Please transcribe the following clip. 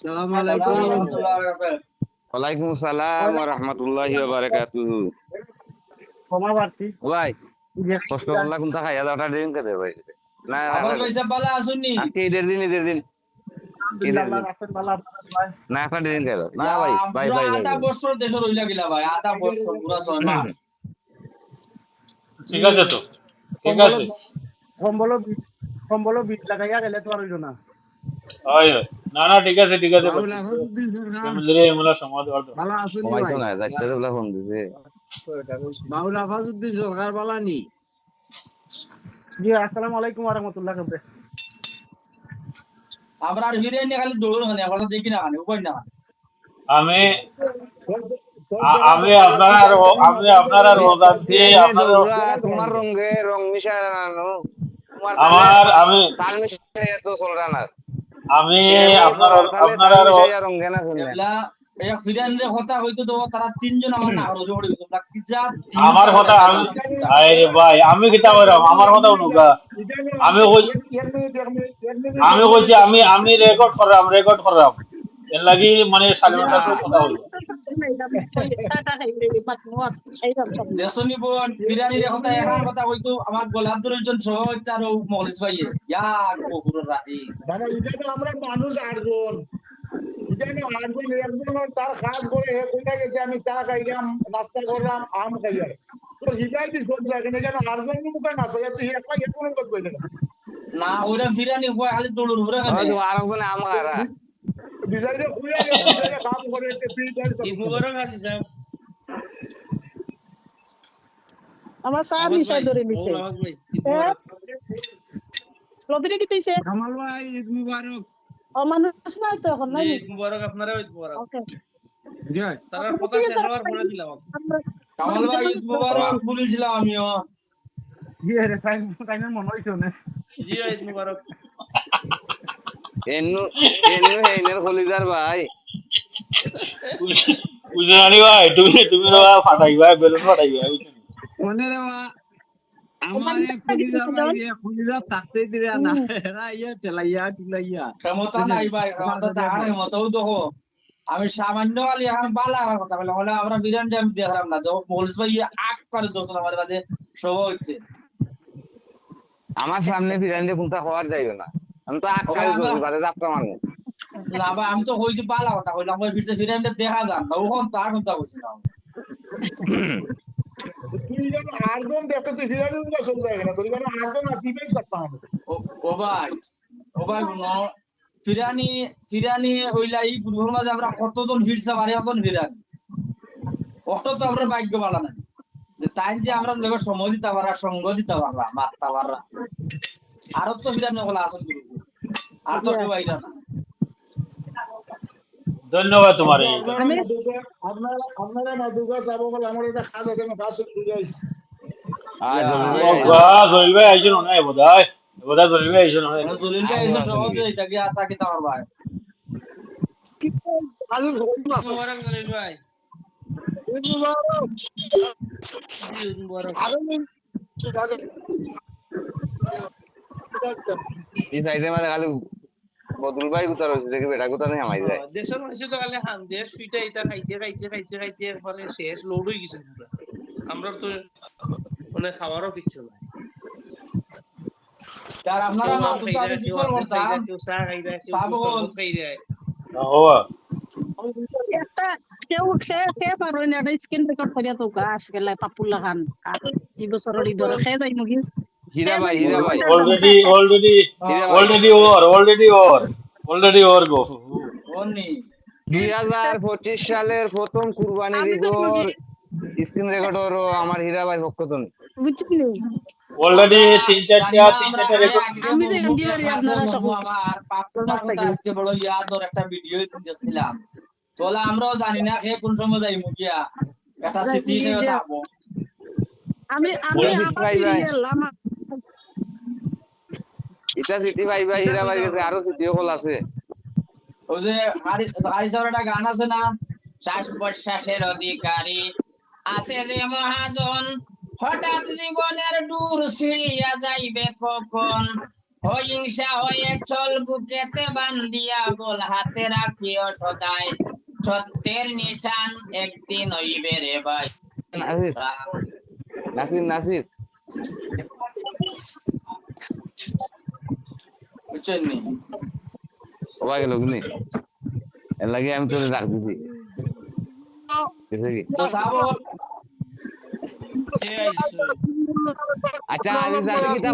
সালাম আলাইকুম। ওয়ালাইকুম আসসালাম ওয়া রাহমাতুল্লাহি ওয়া বারাকাতুহু ক্ষমা প্রার্থী ভাই। কষ্ট করলা কোনটা খাইয়া ভাই না। আবার পয়সা বালা আসুননি আজকে ঈদের দিন ঈদের দিন। না একটা না ভাই ভাই ভাই আধা বছর দেশে রইলা গেলা ভাই আধা বছর পুরা ছয় মাস। ঠিক আছে তো ঠিক আছে। কম্বল কম্বল বিট লাগাইয়া গেলে তো আর হইল না। হয়। না না ঠিক আছে ঠিক আছে এমলা সমাজ করতে বালা ভাই? না যাচ্ছে তো ফোন দিছে। বাউলা ফাজুদ্দিন সরকার বালা নি। জি আসসালামু আলাইকুম ওয়া রাহমাতুল্লাহ কাবে আমরা আর হিরে নিয়ে খালি দৌড় খানে এখন দেখি না খানে উপায় না আমি আমি আপনারা আমি আপনারা রোজা দিয়ে আপনারা তোমার রঙে রং মিশানো। তোমার আমার আমি তাল তো চলরা না। আমি আপনারা আপনারা কথা হইতো তো তারা তিনজন আমার না হলো জোড়ি তোমরা কি যা আমার কথা আমি আরে ভাই আমি কিতা আমার কথা অনুকা আমি আমি কইছি আমি আমি রেকর্ড করলাম রেকর্ড করাম। এর লাগি মানে স্বাধীনতা কথা হইল দেশনি বোন ফিরানি রে কথা এখন কথা হইতো আমার গোলাপ দরজন সহ আর মহলিস ভাইয়ে। ইয়া বহুর রাহি মানে এখানে আমরা মানুষ আটজন। একজন তার কাজ করে হে কোথায় গেছে আমি চা খাইলাম নাস্তা করলাম আম খাইলাম। তো হিদাই দি সব জায়গা এখানে আটজন মুখে না সে তুই একা একজন কত না। ওরা ফিরানি হয় খালি দৌড় ঘুরে আর কোন আমার ডিজাইনে খুলে গেছে কাম করে তে পিটার আমার স্যার নিশা ধরে নিছে। লবিরে কি তৈছে কামাল ভাই ঈদ মুবারক। অমানুষ নাই তো এখন নাই মুবারক আপনারা ঈদ মুবারক। ওকে। জয়। তারা কথা শেষ হওয়ার পরে দিলাম কামাল ভাই ঈদ মুবারক বলেছিলাম আমিও। জি রে তাই তাই মনে হইছে না জি ঈদ মুবারক। এন্নু এন্নু হেইনের খলিদার ভাই। উজনানি ভাই তুমি তুমি তো ফাটাইবা বেলুন ফাটাইবা মনে রে বা আমার এক ভাই এক থাকতে দিরে না এরা ইয়া টেলাইয়া টুলাইয়া ক্ষমতা নাই ভাই ক্ষমতা তাহার ক্ষমতাও দেখো আমি সামান্য এখন বালা আমার কথা বললাম হলে আমরা বিরান আমি দেখলাম না যখন মহলিস ভাই আগ করে দোষ আমাদের মাঝে সব হচ্ছে আমার সামনে ফিরান্ডে কোনটা হওয়ার যাইও না। আমি তো আটকাই করি বাদে যাত্রা মারবো। না আমি তো হয়েছি বালা কথা ফিরতে দেখা যান না ওখান তার কথা বলছিলাম তুই যেন দেখতে তুই হিদাই দি সব জায়গা না তুই যেন আটজন আসিবেই করতাম আমাদের ও- ও ভাই ও ভাই ন- ফিরানি ফিরানি হইলা এই গ্রুপের মাঝে আমরা কতজন ফিরছে বাড়ি এখন ফিরানি? অত তো আমরা ভাগ্য বালা নাই যে তাই যে আমরা লোকের সময় দিতে পারা সঙ্গ দিতে পাররা মারতে পাররা আরও তো ফিরানি হলো আসল আর তো কেউ আইরা না ধন্যবাদ তোমার আপনারা আপনারা আপনারা যাব বলে আমার একটা কাজ আছে আমি কাজ যাই। আর জলিল ভাই। আইছেন না বোধহয় বোধহয় জলিল ভাই আইছেন না। দলিল ভাই এসে সহজে এটাকে আতাকে তার ভাই। মুবারক জলিল ভাই। জি মুবারক এই সাইডে মানে খালি বদুল ভাই গুতার হয়েছে দেখি বেটা গুতা নেই আমাই যায়। দেশের মানুষ তো খালি খান দেশ ফিটা ইটা খাইতে খাইতে খাইতে খাইতে এরপরে শেষ লোড হয়ে গেছে পুরা। আমরা তো মানে খাবারও কিচ্ছু নাই। তার আপনারা মাতুকা খাইরা, আমি বিচার করতাম। শরবত হওয়া। একটা কেউ খে খে পারো না এটা স্ক্রিন রেকর্ড করিয়া তো গাছ গেলে পাপুল্লা খান। এই বছরের ঈদর খে যাই মুগি। হীরা ভাই হীরা ভাই। Already already already over already over already over গো। দুই হাজার পঁচিশ সালের প্রথম তো ঈদর স্ক্রিন রেকর্ডর আমার হীরা ভাই পক্ষ তুমি অলরেডি তিন চারটা তিন চারটা রেকর্ড আমি যে হিন্দি বাড়ি আপনারা সব আমার পাপুটার মতো আজকে বড় ইয়াদর একটা ভিডিও দিয়েছিলাম তোলা আমরাও জানি না সে কোন সময় যাই মুখিয়া হিসেবে থাকব। আমি আমি আমার। সিরিয়াল আমার এটা সিটি ভাই ভাই হীরা ভাই কাছে আরও সিটি হল আছে। ওই যে হারি সাহেবের একটা গান আছে না শ্বাস প্রশ্বাসের অধিকারী আছে যে মহাজন হঠাৎ জীবনের দূর ছিড়িয়া যাইবে কখন অহিংসা হয়ে চল বুকেতে বান্দিয়া বল হাতে রাখিও সদাই সত্যের নিশান একদিন হইবে রে ভাই। নাসির নাসির নাসির বুঝছেন নি? ওবা গেল কিনি এর লাগে আমি তোরে ডাক দিছি। তো আচ্ছা কিটা